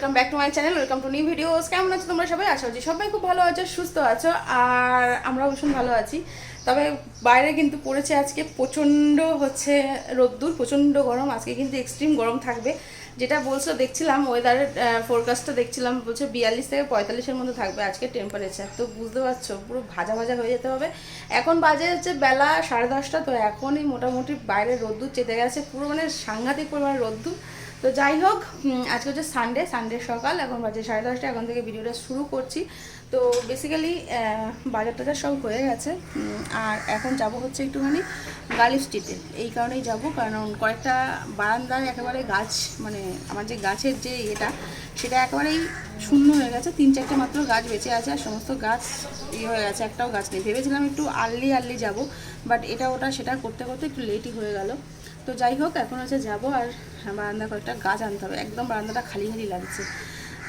Welcome back to my channel welcome to new videos কেমন আছো তোমরা সবাই? আশা করছি সবাই খুব ভালো আছো, সুস্থ আছো, আর আমরা ভীষণ ভালো আছি। তবে বাইরে কিন্তু পড়েছে আজকে প্রচণ্ড হচ্ছে রোদ্দুর, প্রচণ্ড গরম। আজকে কিন্তু এক্সট্রিম গরম থাকবে। যেটা বলছো, দেখছিলাম ওয়েদারের ফোরকাস্টটা দেখছিলাম, বলছে বিয়াল্লিশ থেকে পঁয়তাল্লিশের মধ্যে থাকবে আজকে টেম্পারেচার তো বুঝতে পারছ, পুরো ভাজা ভাজা হয়ে যেতে হবে। এখন বাজে হচ্ছে বেলা সাড়ে দশটা, তো এখনই মোটামুটি বাইরে রোদ্দুর চেতে গেছে। পুরো মানে সাংঘাতিক পরিমাণে রোদ্দুর। তো যাই হোক আজকে হচ্ছে সানডে সানডে সকাল, এখন বাজে সাড়ে দশটা, এখন থেকে ভিডিওটা শুরু করছি। তো বেসিক্যালি বাজার টাজার সব হয়ে গেছে আর এখন যাব হচ্ছে একটুখানি স্ট্রিটে। এই কারণেই যাব, কারণ কয়েকটা বারান্দায় একেবারে গাছ মানে আমার যে গাছের যে ইয়েটা, সেটা একেবারেই শূন্য হয়ে গেছে। তিন চারটে মাত্র গাছ বেঁচে আছে, আর সমস্ত গাছ ইয়ে হয়ে গেছে, একটাও গাছ নেই। ভেবেছিলাম একটু আর্লি আর্লি যাব বাট এটা ওটা সেটা করতে করতে একটু লেটই হয়ে গেল। তো যাই হোক, এখন হচ্ছে যাব আর বারান্দা কয়েকটা গাছ আনতে হবে। একদম বারান্দাটা খালি খালি লাগছে।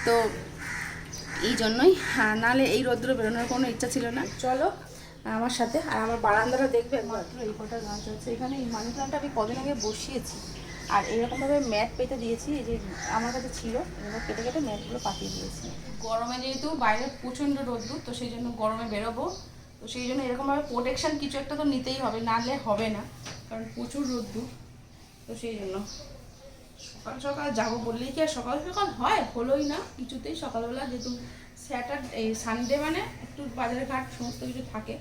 তো এই জন্যই নাহলে এই রোদ্রে বেরোনোর কোনো ইচ্ছা ছিল না। চলো, আমার সাথে। আর আমার বারান্দাটা দেখবে মাত্র এই কটা গাছ আছে। এখানে এই মানি প্লান্টটা আমি কদিন আগে বসিয়েছি। আর এরকমভাবে ম্যাট পেতে দিয়েছি। এই যে আমার কাছে ছিল এবার কেটে কেটে ম্যাটগুলো পাতিয়ে দিয়েছি। গরমে যেহেতু বাইরে প্রচণ্ড রোদ্দুর তো সেই জন্য গরমে বেরোবো। তো সেই জন্য এরকমভাবে প্রোটেকশান কিছু একটা তো নিতেই হবে, নাহলে হবে না। কারণ প্রচুর রোদ্দুর তো সেই জন্য সকাল সকাল যাব বললেই কি আর সকাল সকাল হয়? হলোই না কিছুতেই সকালবেলা যেহেতু স্যাটারডে এই সানডে মানে একটু বাজারে ঘাট সমস্ত কিছু থাকে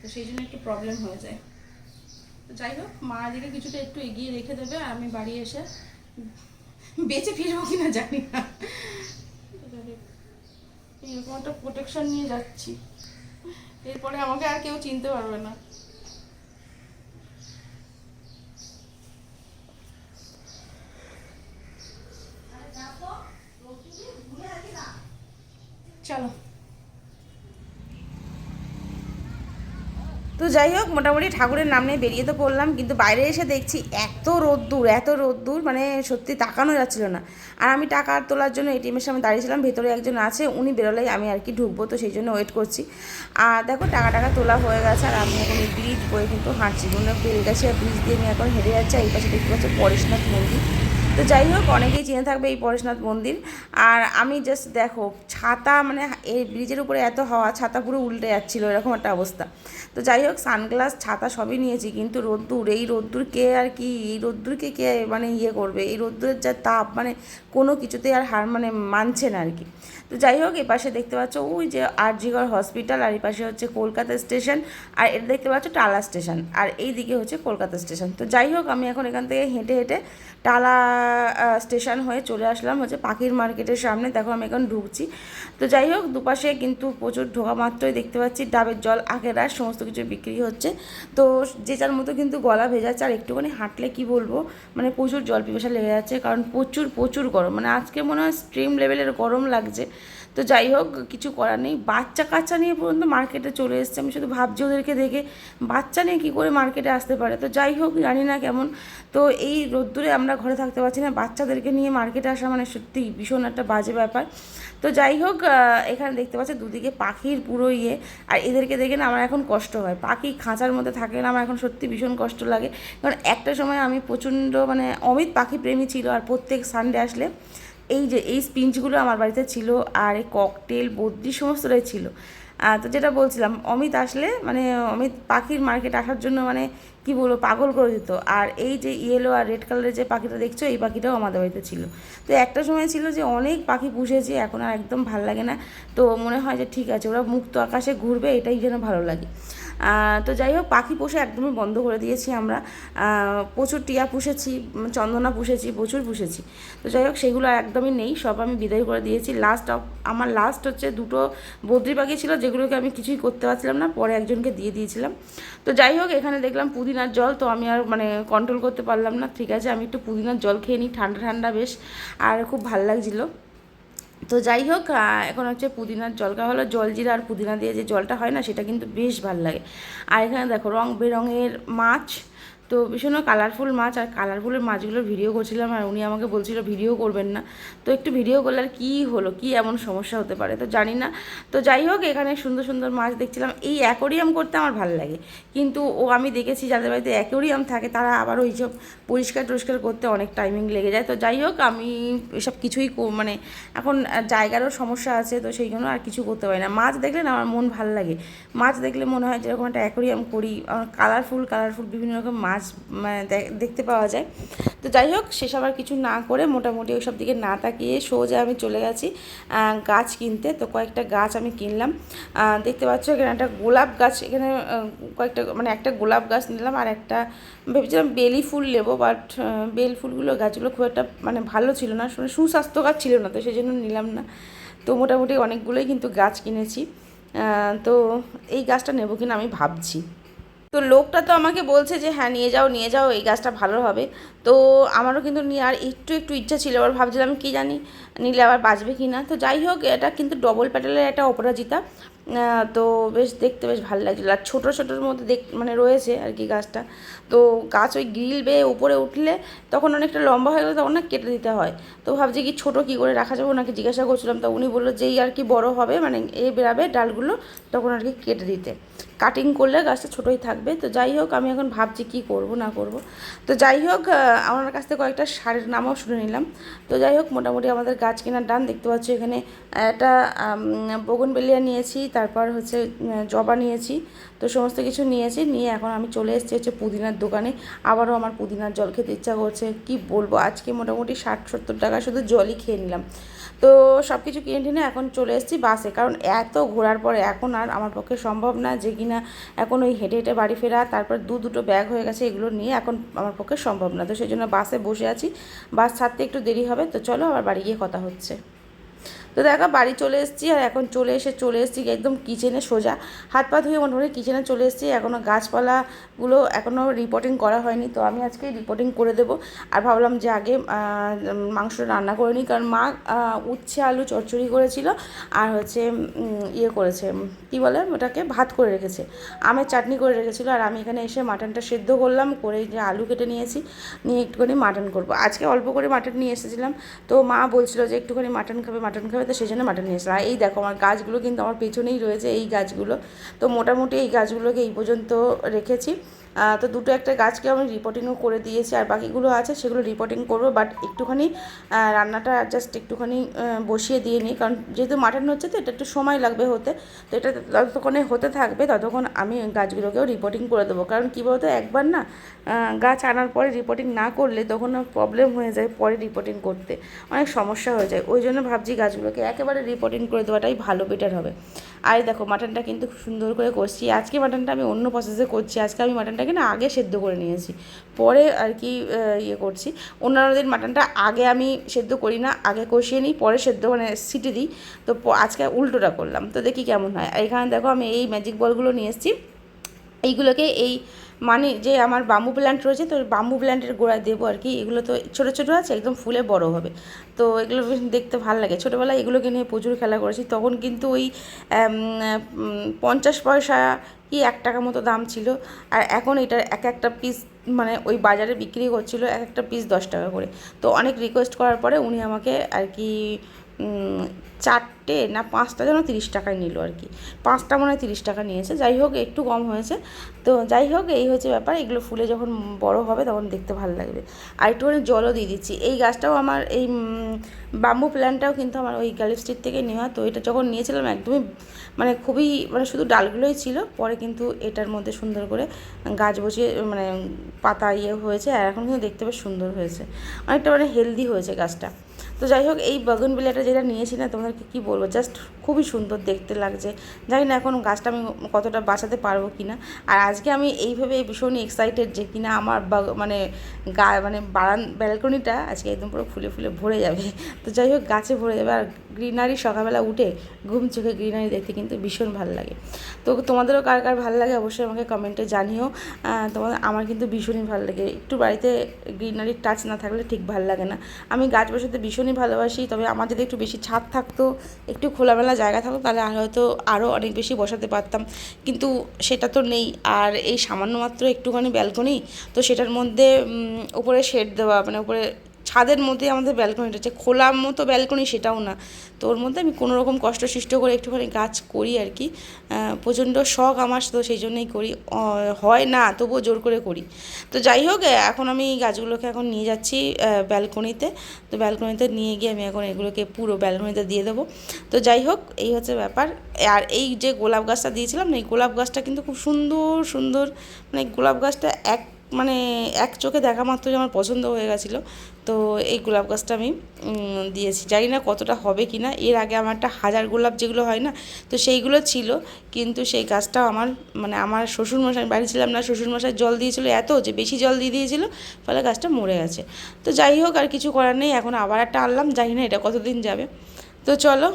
তো সেই জন্য একটু প্রবলেম হয়ে যায়। তো যাই হোক মা এদিকে কিছুটা একটু এগিয়ে রেখে দেবে আর আমি বাড়ি এসে বেঁচে ফিরবো জানি না। যাই হোক, এরকম একটা প্রোটেকশন নিয়ে যাচ্ছি। এরপরে আমাকে আর কেউ চিনতে পারবে না। চলো। তো যাই হোক, মোটামুটি ঠাকুরের নাম নিয়ে বেরিয়ে তো পড়লাম, কিন্তু বাইরে এসে দেখছি এত রোদ্দুর এত রোদ্দুর মানে সত্যি তাকানো যাচ্ছিল না। আর আমি টাকা তোলার জন্য এটিএমের সামনে দাঁড়িয়েছিলাম, ভেতরে একজন আছে, উনি বেরোলেই আমি আর কি ঢুকবো, তো সেই জন্য ওয়েট করছি। আর দেখো, টাকা টাকা তোলা হয়ে গেছে, আর আমি এখন ব্রিজ বয়ে কিন্তু হাঁটছি। মনে বেড়ে গেছে ব্রিজ দিয়ে আমি এখন হেঁটে যাচ্ছি এই পাশে দেখতে পাচ্ছি পরেশনাথ মন্দির। তো যাই হোক, অনেকেই চিনে থাকবে এই পরেশনাথ মন্দির। আর আমি জাস্ট দেখো, ছাতা মানে এই ব্রিজের উপরে এত হাওয়া, ছাতা পুরো উল্টে যাচ্ছিল, এরকম একটা অবস্থা। তো যাই হোক, সানগ্লাস, ছাতা সবই নিয়েছি, কিন্তু রোদ্দুর, এই রোদ্দুর কে আর কি, এই রোদ্দুরকে কে মানে ইয়ে করবে? এই রোদ্দুরের যা তাপ মানে কোনো কিছুতেই আর হার মানে মানছে না আর কি। তো যাই হোক এ পাশে দেখতে পাচ্ছ, ওই যে আরজিগড় হসপিটাল, আর এই পাশে হচ্ছে কলকাতা স্টেশন, আর এটা দেখতে পাচ্ছ টালা স্টেশন, আর এই দিকে হচ্ছে কলকাতা স্টেশন। তো যাই হোক, আমি এখন এখান থেকে হেঁটে হেঁটে টালা স্টেশন হয়ে চলে আসলাম হচ্ছে পাখির মার্কেটের সামনে। দেখো, আমি এখন ঢুকছি। তো যাই হোক, দুপাশে কিন্তু প্রচুর ঢোকা মাত্রই দেখতে পাচ্ছি, ডাবের জল আগের আর সমস্ত কিছু বিক্রি হচ্ছে। তো যে যার মতো কিন্তু গলা ভেজাচ্ছে, আর একটুখানি হাঁটলে কি বলব মানে প্রচুর জল পিপাসা লেগে যাচ্ছে, কারণ প্রচুর প্রচুর গরম। মানে আজকে মনে হয় স্ট্রিম লেভেলের গরম লাগছে। তো যাই হোক, কিছু করার নেই। বাচ্চা কাচ্চা নিয়ে পর্যন্ত মার্কেটে চলে এসছে। আমি শুধু ভাবছি ওদেরকে দেখে বাচ্চা নিয়ে কী করে মার্কেটে আসতে পারে। তো যাই হোক, জানি না কেমন। তো এই রোদ্দুরে আমরা ঘরে থাকতে পারছি না। বাচ্চাদেরকে নিয়ে মার্কেটে আসা মানে সত্যি ভীষণ একটা বাজে ব্যাপার। তো যাই হোক এখানে দেখতে পাচ্ছি দুদিকে পাখির পুরো ইয়ে। আর এদেরকে দেখে না আমার এখন কষ্ট হয়। পাখি খাঁচার মধ্যে থাকে না, আমার এখন সত্যি ভীষণ কষ্ট লাগে। কারণ একটা সময় আমি প্রচণ্ড মানে অমিত পাখি প্রেমী ছিল আর প্রত্যেক সানডে আসলে এই যে, এই স্পিঞ্চগুলো আমার বাড়িতে ছিল আর এই ককটেল, বদ্রি সমস্তটাই ছিল। তো যেটা বলছিলাম, অমিত আসলে মানে অমিত পাখির মার্কেট আসার জন্য মানে কি বলব, পাগল করে দিত। আর এই যে ইয়েলো আর রেড কালারের যে পাখিটা দেখছ, এই পাখিটাও আমাদের বাড়িতে ছিল। তো একটা সময় ছিল যে, অনেক পাখি পুষেছি, এখন আর একদম ভালো লাগে না। তো মনে হয় যে, ঠিক আছে, ওরা মুক্ত আকাশে ঘুরবে, এটাই যেন ভালো লাগে। তো যাই হোক, পাখি পোষা একদমই বন্ধ করে দিয়েছি আমরা। প্রচুর টিয়া পুষেছি, চন্দনা পুষেছি, প্রচুর পুষেছি। তো যাই হোক, সেগুলো একদমই নেই, সব আমি বিদায় করে দিয়েছি। লাস্ট অফ আমার লাস্ট হচ্ছে দুটো বদ্রি পাখি ছিল, যেগুলোকে আমি কিছুই করতে পারছিলাম না, পরে একজনকে দিয়ে দিয়েছিলাম। তো যাই হোক, এখানে দেখলাম পুদিনার জল, তো আমি আর মানে কন্ট্রোল করতে পারলাম না। ঠিক আছে, আমি একটু পুদিনার জল খেয়ে নিই, ঠান্ডা ঠান্ডা বেশ, আর খুব ভালো লাগছিল। তো যাই হোক এখন হচ্ছে পুদিনার জল খাওয়া হলো জলজিরা আর পুদিনা দিয়ে যে জলটা হয় না, সেটা কিন্তু বেশ ভালো লাগে। আর এখানে দেখো রং বেরঙের মাছ তো ভীষণ কালারফুল মাছ, আর কালারফুলের মাছগুলোর ভিডিও করছিলাম, আর উনি আমাকে বলছিল ভিডিও করবেন না। তো একটু ভিডিও করলে আর কী হলো? কী এমন সমস্যা হতে পারে? তো জানি না। তো যাই হোক, এখানে সুন্দর সুন্দর মাছ দেখছিলাম। এই অ্যাকোরিয়াম করতে আমার ভালো লাগে। কিন্তু ও, আমি দেখেছি, যাদের বাড়িতে অ্যাকোরিয়াম থাকে, তারা আবার ওই সব পরিষ্কার টরিষ্কার করতে অনেক টাইমিং লেগে যায়। তো যাই হোক, আমি এসব কিছুই মানে এখন জায়গারও সমস্যা আছে, তো সেই জন্য আর কিছু করতে পারি না। মাছ দেখলে না আমার মন ভালো লাগে। মাছ দেখলে মনে হয় যেরকম একটা অ্যাকোরিয়াম করি। কালারফুল কালারফুল বিভিন্ন রকম মাছ মানে দেখতে পাওয়া যায়। তো যাই হোক সেসব আর কিছু না করে মোটামুটি ওইসব দিকে না তাকিয়ে সোজা আমি চলে গেছি গাছ কিনতে। তো কয়েকটা গাছ আমি কিনলাম। দেখতে পাচ্ছ এখানে একটা গোলাপ গাছ, এখানে কয়েকটা মানে একটা গোলাপ গাছ নিলাম আর একটা, ভেবেছিলাম বেলি ফুল নেব, বাট বেল ফুলগুলো, গাছগুলো খুব একটা মানে ভালো ছিল না। সুস্বাস্থ্য গাছ ছিল না, তো সেই জন্য নিলাম না। তো মোটামুটি অনেকগুলোই কিন্তু গাছ কিনেছি। তো এই গাছটা নেব কিনা আমি ভাবছি। তো লোকটা তো আমাকে বলছে যে হ্যাঁ নিয়ে যাও নিয়ে যাও, এই গাছটা ভালো হবে। তো আমারও কিন্তু নেওয়ার একটু একটু ইচ্ছা ছিল। আবার ভাবছিলাম, কি জানি, নিলে আবার বাঁচবে কি না? তো যাই হোক, এটা কিন্তু ডবল প্যাটেলের একটা অপরাজিতা। তো বেশ দেখতে বেশ ভালো লাগছিল। আর ছোটো, ছোটোর মধ্যে দেখ মানে রয়েছে আর কি গাছটা। তো গাছ ওই গ্রিল বেয়ে উপরে উঠলে তখন অনেকটা লম্বা হয়ে গেলে তখন না কেটে দিতে হয়। তো ভাবছি কি ছোটো কী করে রাখা যাবে? ওনাকে জিজ্ঞাসা করছিলাম, তো উনি বলল যেই আর কি বড় হবে মানে এই বেরাবে ডালগুলো তখন আর কি কেটে দিতে। কাটিং করলে গাছটা ছোটোই থাকবে। তো যাই হোক, আমি এখন ভাবছি কি করব, না করব। তো যাই হোক আমার কাছ থেকে কয়েকটা সারের নামও শুনে নিলাম। তো যাই হোক, মোটামুটি আমাদের গাছ কেনার ডান দেখতে পাচ্ছি এখানে। একটা বগনবেলিয়া নিয়েছি তারপর হচ্ছে জবা নিয়েছি। তো সমস্ত কিছু নিয়েছি, নিয়ে এখন আমি চলে এসেছি হচ্ছে পুদিনার দোকানে। আবারও আমার পুদিনার জল খেতে ইচ্ছা করছে। কি বলব, আজকে মোটামুটি ষাট সত্তর টাকা শুধু জলই খেয়ে নিলাম। তো সব কিছু কিনে টিনে এখন চলে এসেছি বাসে। কারণ এত ঘোরার পরে এখন আর আমার পক্ষে সম্ভব না যে কিনা এখন ওই হেঁটে হেঁটে বাড়ি ফেরা, তারপর দু দুটো ব্যাগ হয়ে গেছে, এগুলো নিয়ে এখন আমার পক্ষে সম্ভব না। তো সেই জন্য বাসে বসে আছি। বাস ছাড়তে একটু দেরি হবে, তো চলো আবার বাড়ি গিয়ে কথা হচ্ছে। তো দেখো বাড়ি চলে এসেছি আর এখন চলে এসে চলে এসেছি একদম কিচেনে সোজা। হাত পা ধুয়ে মনে মোটামুটি কিচেনে চলে এসেছি। এখনও গাছপালাগুলো এখনও রিপোর্টিং করা হয়নি তো আমি আজকে রিপোর্টিং করে দেবো। আর ভাবলাম যে আগে আহ, মাংস রান্না করে নিই কারণ মা উচ্ছে আলু চচ্চড়ি করেছিল আর হচ্ছে ইয়ে করেছে কী বলে ওটাকে ভাত করে রেখেছে। আমের চাটনি করে রেখেছিলো আর আমি এখানে এসে মাটনটা সেদ্ধ করলাম করে যে আলু কেটে নিয়েছি নিয়ে একটুখানি মাটন করব। আজকে অল্প করে মাটন নিয়ে এসেছিলাম তো মা বলছিল যে একটুখানি মাটন খাবে মাটন খাবে তো সেই জন্য মাটন নিয়ে এসেছিলাম। এই দেখো আমার গাছগুলো কিন্তু আমার পেছনেই রয়েছে এই গাছগুলো। তো মোটামুটি এই গাছগুলোকে এই পর্যন্ত রেখেছি। তো দুটো একটা গাছকে আমি রিপোর্টিংও করে দিয়েছি, আর বাকিগুলো আছে সেগুলো রিপোর্টিং করব বাট একটুখানি রান্নাটা জাস্ট একটুখানি বসিয়ে দিয়ে নিই, কারণ যেহেতু মাটন হচ্ছে তো এটা একটু সময় লাগবে হতে, তো এটা যতক্ষণে হতে থাকবে, ততক্ষণ আমি গাছগুলোকেও রিপোর্টিং করে দেবো। কারণ কী বলতো, একবার না গাছ আনার পরে রিপোর্টিং না করলে তখন প্রবলেম হয়ে যায় পরে রিপোর্টিং করতে, অনেক সমস্যা হয়ে যায়। ওই জন্য ভাবছি গাছগুলোকে একেবারে রিপোর্টিং করে দেওয়াটাই ভালো বেটার হবে। আর দেখো মাটনটা কিন্তু খুব সুন্দর করে করছি আজকে মাটনটা আমি অন্য প্রসেসে করছি। আজকে আমি মাটনটাকে না আগে সেদ্ধ করে নিয়েছি। পরে আর কি ইয়ে করছি। অন্যান্য দিন মাটনটা আগে আমি সেদ্ধ করি না, আগে কষিয়ে নিই, পরে সেদ্ধ মানে সিটি দিই। তো আজকে উল্টোটা করলাম। তো দেখি কেমন হয়। আর এখানে দেখো আমি এই ম্যাজিক বলগুলো নিয়ে এসেছি। এইগুলোকে এই মানে যে আমার বাম্বু প্ল্যান্ট রয়েছে, তো বাম্বু প্ল্যান্টের গোড়ায় দেবো আর কি। এগুলো তো ছোটো ছোটো আছে, একদম ফুলে বড় হবে। তো এগুলো দেখতে ভালো লাগে। ছোটোবেলায় এগুলোকে নিয়ে প্রচুর খেলা করেছি। তখন কিন্তু ওই পঞ্চাশ পয়সা কি এক টাকা মতো দাম ছিল। আর এখন এটার এক একটা পিস মানে ওই বাজারে বিক্রি করছিল এক একটা পিস দশ টাকা করে। তো অনেক রিকোয়েস্ট করার পরে উনি আমাকে আর কি চারটে না পাঁচটা যেন তিরিশ টাকায় নিল আর কি। পাঁচটা মনে হয় তিরিশ টাকা নিয়েছে। যাই হোক, একটু কম হয়েছে। তো যাই হোক, এই হচ্ছে ব্যাপার। এগুলো ফুলে যখন বড় হবে, তখন দেখতে ভালো লাগবে। আর একটুখানি জলও দিয়ে দিচ্ছি। এই গাছটাও আমার, এই বাম্বু প্ল্যান্টটাও কিন্তু আমার ওই গালিফ স্ট্রিট থেকে নেওয়া। তো এটা যখন নিয়েছিলাম, একদমই মানে খুবই মানে শুধু ডালগুলোই ছিল। পরে কিন্তু এটার মধ্যে সুন্দর করে গাছ বসিয়ে মানে পাতা ইয়ে হয়েছে। আর এখন কিন্তু দেখতে বেশ সুন্দর হয়েছে। অনেকটা মানে হেলদি হয়েছে গাছটা। তো যাই হোক, এই বগনবিলাটা যেটা নিয়েছি না, তোমাদেরকে কী বলব? জাস্ট খুবই সুন্দর দেখতে লাগছে। জানি না এখন গাছটা আমি কতটা বাঁচাতে পারব কি না আর আজকে আমি এইভাবে ভীষণই এক্সাইটেড যে কিনা আমার বাগ- মানে গা মানে বারান ব্যালকনিটা আজকে একদম পুরো ফুলে ফুলে ভরে যাবে। তো যাই হোক, গাছে ভরে যাবে। আর গ্রিনারি সকালবেলা উঠে ঘুম চোখে গ্রিনারি দেখতে কিন্তু ভীষণ ভালো লাগে। তো তোমাদেরও কার কার ভালো লাগে অবশ্যই আমাকে কমেন্টে জানিও। তোমাদের আমার কিন্তু ভীষণই ভালো লাগে। একটু বাড়িতে গ্রিনারির টাচ না থাকলে ঠিক ভালো লাগে না। আমি গাছ বসাতে ভীষণই ভালোবাসি, তবে আমার যদি একটু বেশি ছাদ থাকতো, একটু খোলামেলা জায়গা থাকতো, তাহলে আর হয়তো আরও অনেক বেশি বসাতে পারতাম। কিন্তু সেটা তো নেই, আর এই সামান্য মাত্র একটুখানি ব্যালকনি তো সেটার মধ্যে উপরে শেড দেওয়া মানে উপরে ছাদের মধ্যে আমাদের ব্যালকনিটা আছে। খোলা মতো ব্যালকনি সেটাও না। তো ওর মধ্যে আমি কোনো রকম কষ্ট সৃষ্ট করে একটুখানি গাছ করি আর কি। প্রচণ্ড শখ আমার, তো সেই জন্যই করি। হয় না, তবুও জোর করে করি। তো যাই হোক এখন আমি গাছগুলোকে এখন নিয়ে যাচ্ছি ব্যালকনিতে তো ব্যালকনিতে নিয়ে গিয়ে আমি এখন এগুলোকে পুরো ব্যালকনিতে দিয়ে দেবো। তো যাই হোক, এই হচ্ছে ব্যাপার। আর এই যে গোলাপ গাছটা দিয়েছিলাম না, এই গোলাপ গাছটা কিন্তু খুব সুন্দর সুন্দর মানে গোলাপ গাছটা এক মানে এক চোখে দেখা মাত্রই আমার পছন্দ হয়ে গেছিল। তো এই গোলাপ গাছটা আমি দিয়েছি। জানি না কতটা হবে কি না। এর আগে আমার একটা হাজার গোলাপ যেগুলো হয় না, তো সেইগুলো ছিল। কিন্তু সেই গাছটাও আমার মানে আমার শ্বশুরমশাই, বাড়ি ছিলাম না, শ্বশুরমশাই জল দিয়েছিল এত যে বেশি জল দিয়ে দিয়েছিল, ফলে গাছটা মরে গেছে। তো যাই হোক, আর কিছু করার নেই। এখন আবার একটা আনলাম, জানি না এটা কতদিন যাবে। তো চলো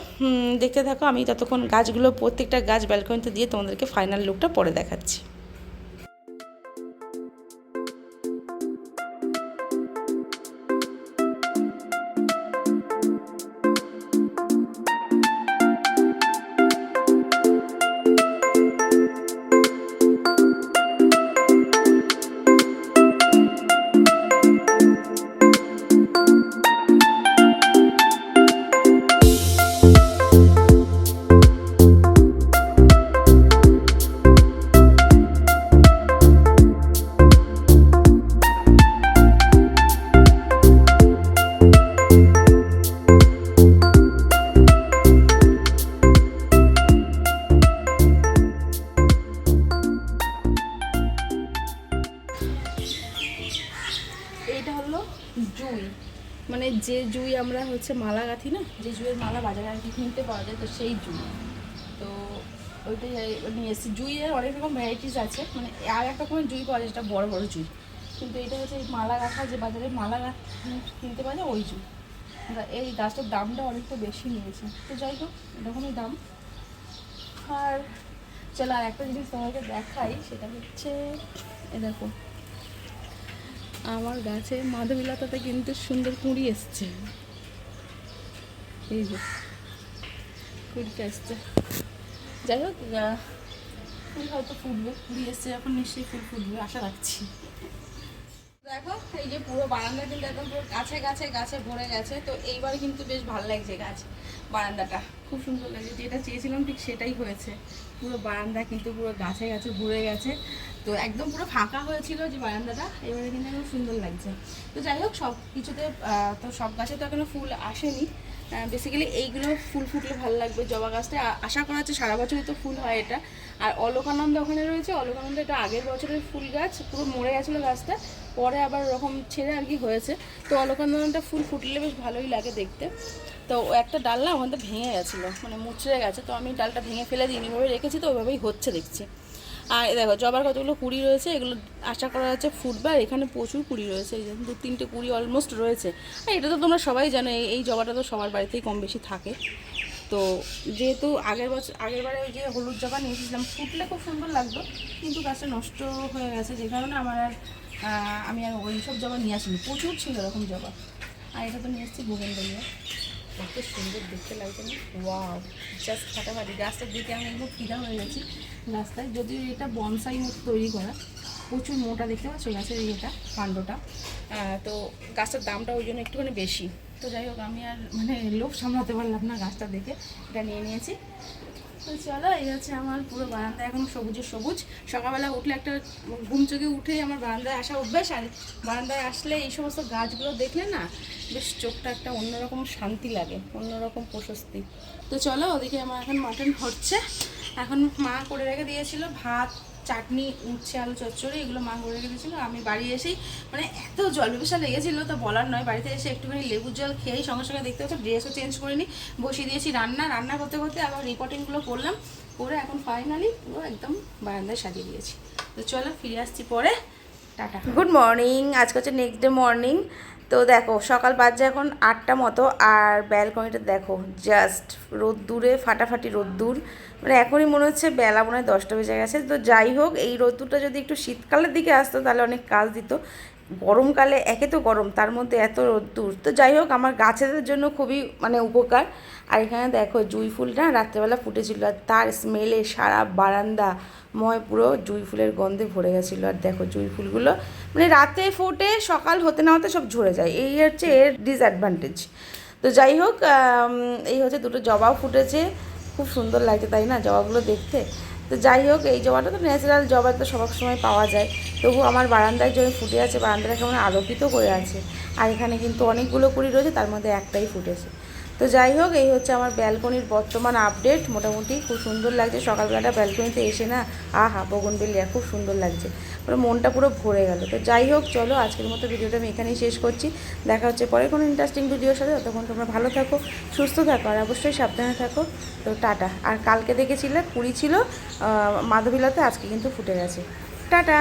দেখতে থাকো। আমি ততক্ষণ গাছগুলো, প্রত্যেকটা গাছ ব্যালকনিতে দিয়ে তোমাদেরকে ফাইনাল লুকটা পরে দেখাচ্ছি। যে জুই আমরা হচ্ছে মালা গাঁথি না, যে জুইয়ের মালা বাজারে আর কি কিনতে পাওয়া যায়, তো সেই জুই। তো ওইটাই নিয়ে এসেছি। জুইয়ের অনেক রকম ভ্যারাইটিস আছে মানে আর একটা রকমের জুই পাওয়া যায়, যেটা বড় বড় জুই। কিন্তু এটা হচ্ছে মালা গাঁথা, যে বাজারে মালা কিনতে পাওয়া যায়, ওই জুই। এই গাছটার দামটা অনেকটা বেশি নিয়েছে। তো যাই হোক, এরকমই দাম। আর চলো আর একটা জিনিস তোমাকে দেখাই, সেটা হচ্ছে, এ দেখো। আমার গাছে মাধবীলতাতে কিন্তু সুন্দর কুঁড়ি এসছে। এই যে, কুঁড়িটা এসছে। যাই হোক হয়তো ফুটবে, কুঁড়ি এসছে, এখন নিশ্চয়ই ফুল ফুটবে, আশা রাখছি। দেখো, এই যে পুরো বারান্দা কিন্তু একদম পুরো গাছে গাছে গাছে ভরে গেছে, তো এইবার কিন্তু বেশ ভালো লাগছে গাছ, বারান্দাটা। খুব সুন্দর লাগছে, যেটা চেয়েছিলাম ঠিক সেটাই হয়েছে। পুরো বারান্দা কিন্তু পুরো গাছে গাছে ভরে গেছে। তো একদম পুরো ফাঁকা হয়েছিল যে বারান্দাটা, এবারে কিন্তু একদম সুন্দর লাগছে। তো যাই হোক, সব কিছুতে তো সব গাছে তো এখনও ফুল আসেনি। বেসিক্যালি এইগুলো ফুল ফুটলে ভালো লাগবে। জবা গাছটা আশা করা হচ্ছে সারা বছরই তো ফুল হয় এটা। আর অলোকানন্দ ওখানে রয়েছে। অলোকানন্দ এটা আগের বছরের ফুল গাছ, পুরো মরে গেছিল গাছটা। পরে আবার ওরকম ছেড়ে আর কি হয়েছে। তো অলকানন্দনটা ফুল ফুটলে বেশ ভালোই লাগে দেখতে। তো একটা ডাল না ওখানটা ভেঙে গেছিল মানে মুচড়ে গেছে। তো আমি ডালটা ভেঙে ফেলে দিই এভাবে রেখেছি, তো ওইভাবেই হচ্ছে দেখছি। আর দেখো, জবার কতগুলো কুড়ি রয়েছে, এগুলো আশা করা যাচ্ছে ফুটবার এখানে প্রচুর কুড়ি রয়েছে, এই দু তিনটে কুড়ি অলমোস্ট রয়েছে। আর এটা তো তোমরা সবাই জানো, এই- জবাটা তো সবার বাড়িতেই কম বেশি থাকে। তো যেহেতু আগের বছর আগের বারে ওই যে হলুদ জবা নিয়েছিলাম, ফুটলে খুব সুন্দর লাগতো, কিন্তু গাছটা নষ্ট হয়ে গেছে, যে কারণে আমার আর আমি আর ওই সব জবা নিয়ে আসিনি, প্রচুর ছিল এরকম জবা। আর এটা তো নিয়ে এসেছি গোবিন্দলিয়া কত সুন্দর দেখতে লাগছে না? ওয়াও জাস্ট ফাটাফাটি। গাছটার দিকে আমি একদম ফিরা হয়ে গেছি গাছটায় যদি এটা বনসাই মতো তৈরি করা, প্রচুর মোটা দেখতে পাচ্ছ গাছের ইয়েটা, কাণ্ডটা। তো গাছটার দামটা ওই জন্য একটুখানি বেশি। তো যাই হোক, আমি আর মানে লোভ সামলাতে পারলাম না গাছটা দেখে। এটা নিয়ে নিয়েছি। তো চলো, এই হচ্ছে আমার পুরো বারান্দা এখন সবুজে সবুজ। সকালবেলা উঠলে একটা ঘুম চোখে উঠে আমার বারান্দায় আসা অভ্যাস, আর বারান্দায় আসলে এই সমস্ত গাছগুলো দেখলে না বেশ চোখটা একটা অন্যরকম শান্তি লাগে, অন্যরকম প্রশস্তি। তো চলো, ওদিকে আমার এখন মাটন হচ্ছে। এখন মা করে রেখে দিয়েছিল ভাত চাটনি, উচ্ছে, আলু, চচ্চড়ি, এগুলো মা করে রেখে দিয়েছিল আমি বাড়ি এসেই মানে এত জল ব্যবসা লেগেছিলো, তো বলার নয়। বাড়িতে এসে একটুখানি লেবুর জল খেয়েই সঙ্গে সঙ্গে দেখতে পাচ্ছি ড্রেসও চেঞ্জ করিনি। বসিয়ে দিয়েছি রান্না। রান্না করতে করতে আবার রিপোর্টিংগুলো করলাম। করে এখন ফাইনালি পুরো একদম বারান্দায় সাজিয়ে দিয়েছি। তো চলো ফিরে আসছি পরে। টাটা। গুড মর্নিং আজকে হচ্ছে নেক্সট ডে মর্নিং তো দেখো, সকাল বাজে এখন আটটা মতো। আর ব্যালকনিটা দেখো জাস্ট রোদ্দুরে, ফাটাফাটি রোদ্দুর। মানে এখনই মনে হচ্ছে বেলা মনে হয় দশটা বেজে গেছে। তো যাই হোক, এই রোদ্দুরটা যদি একটু শীতকালের দিকে আসতো, তাহলে অনেক কাজ দিত। গরমকালে একে তো গরম, তার মধ্যে এত রোদ্দুর। তো যাই হোক, আমার গাছেদের জন্য খুবই মানে উপকার। আর এখানে দেখো, জুই ফুলটা রাত্রেবেলা ফুটেছিল, আর তার স্মেলে সারা বারান্দা ময় পুরো জুই ফুলের গন্ধে ভরে গেছিল। আর দেখো জুই ফুলগুলো মানে রাতে ফোটে, সকাল হতে না হতে সব ঝরে যায়। এই হচ্ছে এর ডিসঅ্যাডভান্টেজ তো যাই হোক এই হচ্ছে দুটো জবাও ফুটেছে। খুব সুন্দর লাগছে তাই না? জবাগুলো দেখতে। তো যাই হোক, এই জবাটা তো ন্যাচারাল জবা তো সব সময় পাওয়া যায়। তবু আমার বারান্দায় জমি ফুটে আছে, বারান্দাটা কেমন আলোকিত করে আছে। আর এখানে কিন্তু অনেকগুলো কুড়ি রয়েছে, তার মধ্যে একটাই ফুটেছে। তো যাই হোক, এই হচ্ছে আমার ব্যালকনির বর্তমান আপডেট মোটামুটি খুব সুন্দর লাগছে। সকালবেলাটা ব্যালকনিতে এসে না, আহা বগনবেলিয়া খুব সুন্দর লাগছে। পুরো মনটা পুরো ভরে গেল। তো যাই হোক, চলো আজকের মতো ভিডিওটা আমি এখানেই শেষ করছি। দেখা হচ্ছে পরে কোনো ইন্টারেস্টিং ভিডিওর সাথে। ততক্ষণ তোমরা ভালো থাকো, সুস্থ থাকো, আর অবশ্যই সাবধানে থাকো। তো টাটা। আর কালকে দেখেছিলে কুড়ি ছিল মাধবীলতে, আজকে কিন্তু ফুটে গেছে। টাটা!